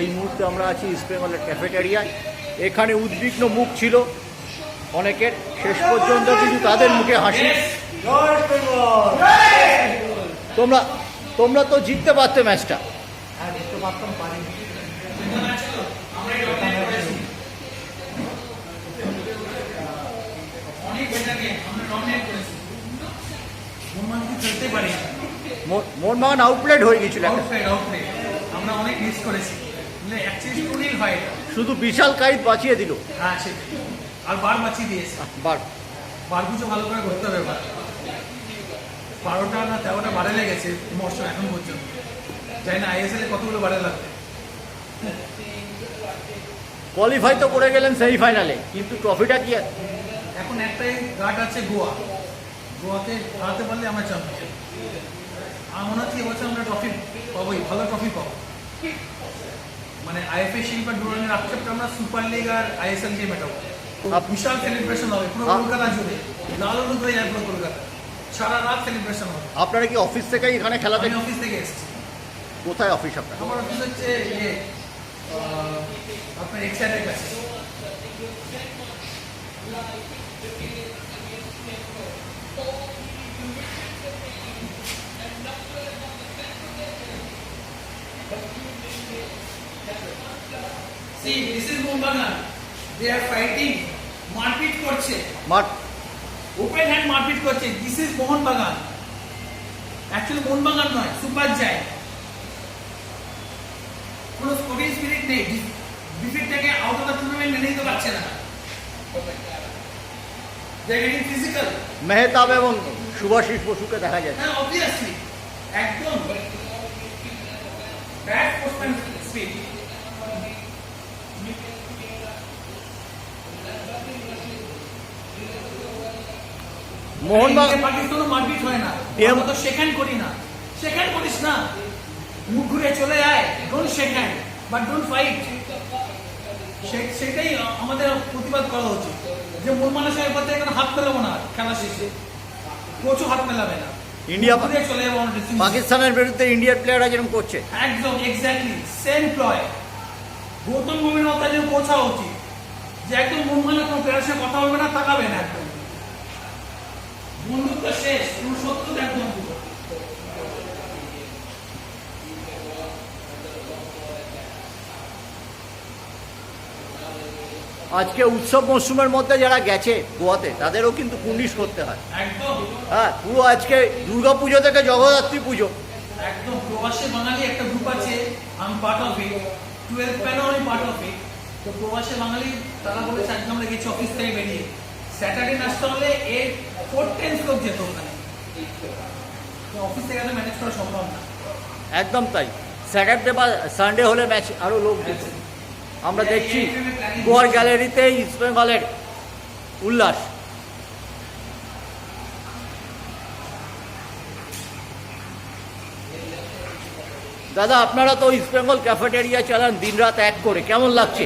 এই মুহূর্তে আমরা আছি ইস্ট বেঙ্গলের ক্যাফেটেরিয়ায়। এখানে উদ্বিগ্ন মুখ ছিল অনেকের। শেষ পর্যন্ত কিন্তু তাদের মুখে হাসি। তোমরা তোমরা তো জিততে পারতে ম্যাচটা। মোহনবাগান আউটলেট হয়ে গেছিল আমরা অনেক মিস করেছি। শুধু বিশাল কাইত বাঁচিয়ে দিল। হ্যাঁ আর বার বাঁচিয়ে দিয়েছে। বার। বারগুলো ভালো করে করতে হবে এবার বারোটা না তেরোটা বারে লেগেছে মরশুম এখন পর্যন্ত। জানি না আইএসএল এ কতগুলো বারে লাগবে। কোয়ালিফাই তো করে গেলেন সেমিফাইনালে কিন্তু ট্রফিটা কি এখন একটাই ঘাট আছে গোয়া। গোয়াকে হারাতে পারলে আমরা চ্যাম্পিয়ন আমার মনে হচ্ছে এবছর আমরা ট্রফি পাবোই ভালো ট্রফি পাবো। মানে আইএফএ শিল্পা ডুরানের আক্ষেপটা আমরা সুপার লিগ আর আইএসএল দিয়ে মেটাবো আপ- বিশাল সেলিব্রেশন হবে পুরো আপ- কলকাতা জুড়ে লাল হলুদ হয়ে যায় পুরো কলকাতা সারা রাত সেলিব্রেশন হবে আপনারা কি অফিস থেকেই এখানে খেলা আমি দেখেন অফিস থেকে এসেছি কোথায় অফিস আপনার আমার অফিস হচ্ছে ইয়ে আহ, আপনার এক্সাইটের কাছে See, this is. They are fighting. মারপিট করছে। মাঠ ওপেন হ্যান্ড মারপিট করছে। This is Mohun Bagan actually Mohun Bagan নয় সুপার জায় কোনো স্পোর্টিং স্পিরিট নেই। ডিফিটটাকে আউট অফ দ্য টুর্নামেন্ট মেনে নিতে পারছে না। দে গেটিং ফিজিক্যাল মেহতাব এবং সুভাষিস বসুকে দেখা যায় হ্যাঁ অবভিয়াসলি একদম। স্পিড মোহনবাগান পাকিস্তানও মারপিট হয় না। এম- তো সেখান করি না। সেখান করিস না। মুখ ঘুরে চলে যায় ডোন্ট বাট ডোন্ট ফাইট সেটাই আমাদের প্রতিবাদ করা উচিত। যে মানুষের পথে এখন হাত মেলাবো না খেলা শেষে। কোচও হাত মেলাবে না। ইন্ডিয়া- চলে যাব। পাকিস্তানের বিরুদ্ধে ইন্ডিয়ার প্লেয়াররা যেরকম করছে? একদম exactly same play Gautam Gambhir মতো যে কোচ হওয়া উচিত। যে একদম মন মানে কোনো প্লেয়ারের সাথে কথা বলবে না তাকাবে না একদম। বন্ধুত্ব শেষ কোনো একদম আজকে উৎসব মরশুমের মধ্যে যারা গেছে গোয়াতে তাদেরও কিন্তু পুলিশ করতে হয়। হ্যাঁ পুরো আজকে দুর্গা পুজো থেকে জগদ্ধাত্রী পুজো। একদম প্রবাসী বাঙালি একটা গ্রুপ আছে আমি পার্ট অফ ইট টুয়েলভ প্যানও আমি পার্ট অফ ইট তো প্রবাসী বাঙালি তারা বলেছে আজকে আমরা গেছি অফিস থেকে বেরিয়ে। স্যাটারডে আসতে হলে এর ফোর টেন্স লোক যেত ওখানে। অফিস থেকে ম্যানেজ করা সম্ভব না। একদম তাই। স্যাটারডে বা সানডে হলে ম্যাচ আরও লোক যেত। আমরা দেখছি গোয়ার গ্যালারিতে ইস্ট বেঙ্গলের উল্লাস। দাদা আপনারা তো ইস্ট বেঙ্গল ক্যাফেটেরিয়া চালান দিনরাত এক করে। কেমন লাগছে?